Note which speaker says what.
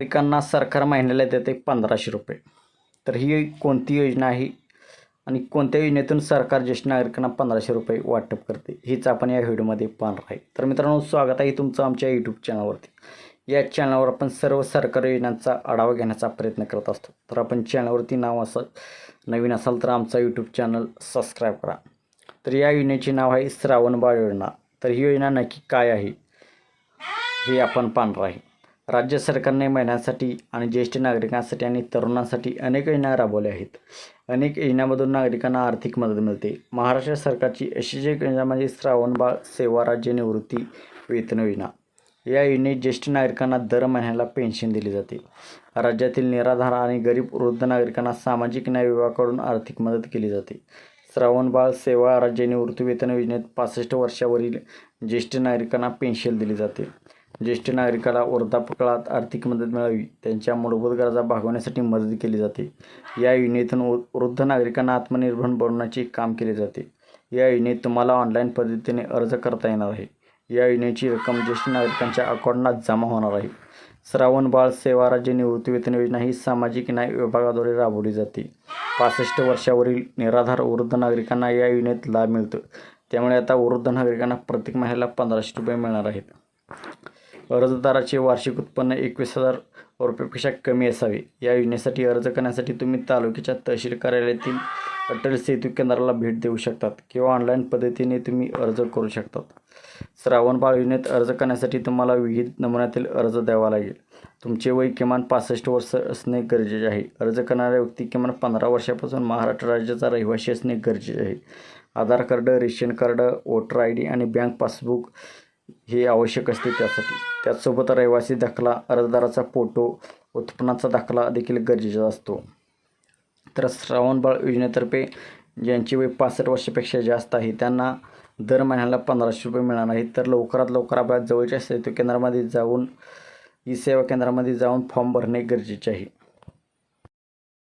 Speaker 1: नागरिकांना सरकार महिन्याला देते पंधराशे रुपये. तर ही कोणती योजना आहे? आणि कोणत्या योजनेतून सरकार ज्येष्ठ नागरिकांना पंधराशे रुपये वाटप करते? हीच आपण या व्हिडिओमध्ये पाहणार आहे. तर मित्रांनो स्वागत आहे तुमचं आमच्या यूट्यूब चॅनलवरती या चॅनलवर आपण सर्व सरकारी योजनांचा आढावा घेण्याचा प्रयत्न करत असतो. तर आपण चॅनलवरती नाव असं नवीन असाल तर आमचा यूट्यूब चॅनल सबस्क्राईब करा. तर या योजनेचे नाव आहे श्रावण बाळ योजना. तर ही योजना नक्की काय आहे? हे आपण पाहणार आहे. राज्य सरकारने महिलांसाठी आणि ज्येष्ठ नागरिकांसाठी आणि तरुणांसाठी अनेक योजना राबवल्या आहेत. अनेक योजनांमधून नागरिकांना आर्थिक मदत मिळते. महाराष्ट्र सरकारची अशी एक योजना म्हणजे श्रावणबाळ सेवा राज्य निवृत्ती वेतन योजना. या योजनेत ज्येष्ठ नागरिकांना दर महिन्याला पेन्शन दिली जाते. राज्यातील निराधार आणि गरीब वृद्ध नागरिकांना सामाजिक न्याय विभागाकडून आर्थिक मदत केली जाते. श्रावणबाळ सेवा राज्य निवृत्ती वेतन योजनेत पासष्ट वर्षावरील ज्येष्ठ नागरिकांना पेन्शन दिली जाते. ज्येष्ठ नागरिकाला वृद्धापकाळात आर्थिक मदत मिळावी त्यांच्या मूलभूत गरजा भागवण्यासाठी मदत केली जाते. या योजनेतून वृद्ध नागरिकांना आत्मनिर्भर बनवण्याचे काम केले जाते. या योजनेत तुम्हाला ऑनलाईन पद्धतीने अर्ज करता येणार आहे. या योजनेची रक्कम ज्येष्ठ नागरिकांच्या अकाउंटला जमा होणार आहे. श्रावण बाळ सेवा राज्य निवृत्ती वेतन योजना ही सामाजिक न्याय विभागाद्वारे राबवली जाते. पासष्ट वर्षावरील निराधार वृद्ध नागरिकांना या योजनेत लाभ मिळतो. त्यामुळे आता वृद्ध नागरिकांना प्रत्येक महिन्याला पंधराशे रुपये मिळणार आहेत. अर्जदाराचे वार्षिक उत्पन्न एकवीस हजार रुपयापेक्षा कमी असावे. या योजनेसाठी अर्ज करण्यासाठी तुम्ही तालुक्याच्या तहसील कार्यालयातील अटल सेतू केंद्राला भेट देऊ शकतात किंवा ऑनलाईन पद्धतीने तुम्ही अर्ज करू शकतात. श्रावणबाळ योजनेत अर्ज करण्यासाठी तुम्हाला विविध नमुन्यातील अर्ज द्यावा लागेल. तुमचे वय किमान पासष्ट वर्ष असणे गरजेचे आहे. अर्ज करणाऱ्या व्यक्ती किमान पंधरा वर्षापासून महाराष्ट्र राज्याचा रहिवासी असणे गरजेचे आहे. Aadhaar card ration card voter I D आणि बँक पासबुक हे आवश्यक असते त्यासाठी. त्याचसोबत रहिवासी दाखला अर्जदाराचा फोटो उत्पन्नाचा दाखला देखील गरजेचा असतो. तर श्रावणबाळ योजनेतर्फे ज्यांची वय पासष्ट वर्षापेक्षा जास्त आहे त्यांना दर महिन्याला पंधराशे रुपये मिळणार आहेत तर लवकरात लवकर आपल्या जवळच्या सेतू केंद्रामध्ये जाऊन ई सेवा केंद्रामध्ये जाऊन फॉर्म भरणे गरजेचे आहे.